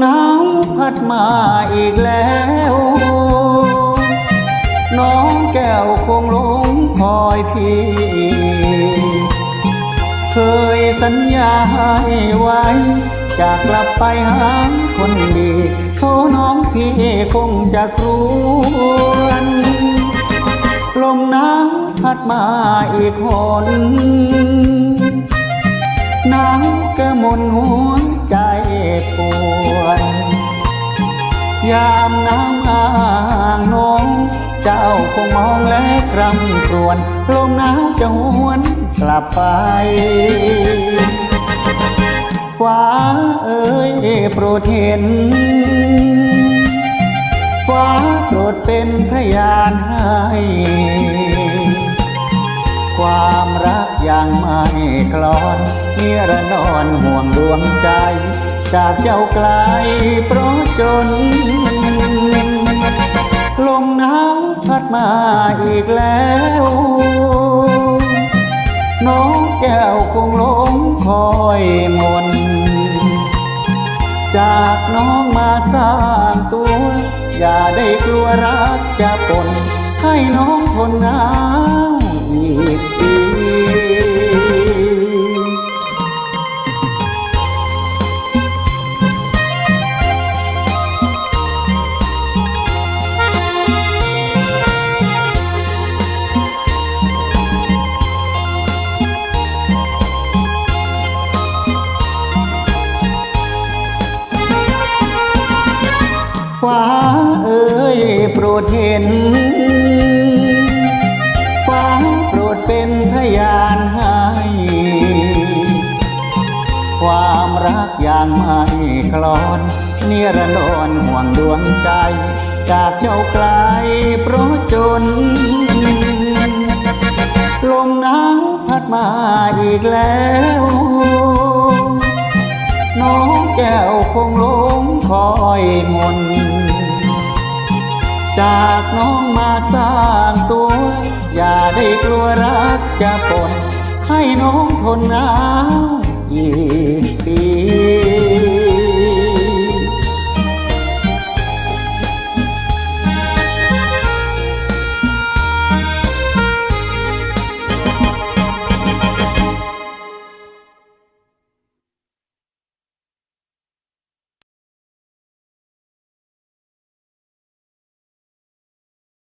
หนาวพัดมาอีกแล้ว น้องแก้วคงหลงคอยพี่ เคยสัญญาให้ไว้ จากกลับไปหาคนดีโทน้องพี่คงจะครวนลมหนาวพัดมาอีกหนนาวกระมนหัว ยามน้ำอ่างนอง เจ้าคงมองและกรำครวญลมหนาวจะหวนกลับไปฟ้าเอ๋ยโปรดเห็น ฟ้าโปรดเป็นพยานให้ ความรักยังไม่คลอนเนียระนอนห่วงดวงใจ จากเจ้าไกลเพราะจน ลมหนาวพัดมาอีกแล้ว น้องแก้วคงหลงคอยมน จากน้องมาสร้างตัว อย่าได้กลัวรักจะปนให้น้องทนหนาวอีกที รดเห็นฟ้าโปรดเป็นพยานให้ ความรักอย่างไม่คลอนเนียระนอนห่วงดวงใจ จากเจ้าไกลเพราะจน ลมหนาวพัดมาอีกแล้วน้องแก้วคงลงคอยมน จากน้องมาสร้างตัว อย่าได้กลัวรักจะปนให้น้องทนหนาวอีกปี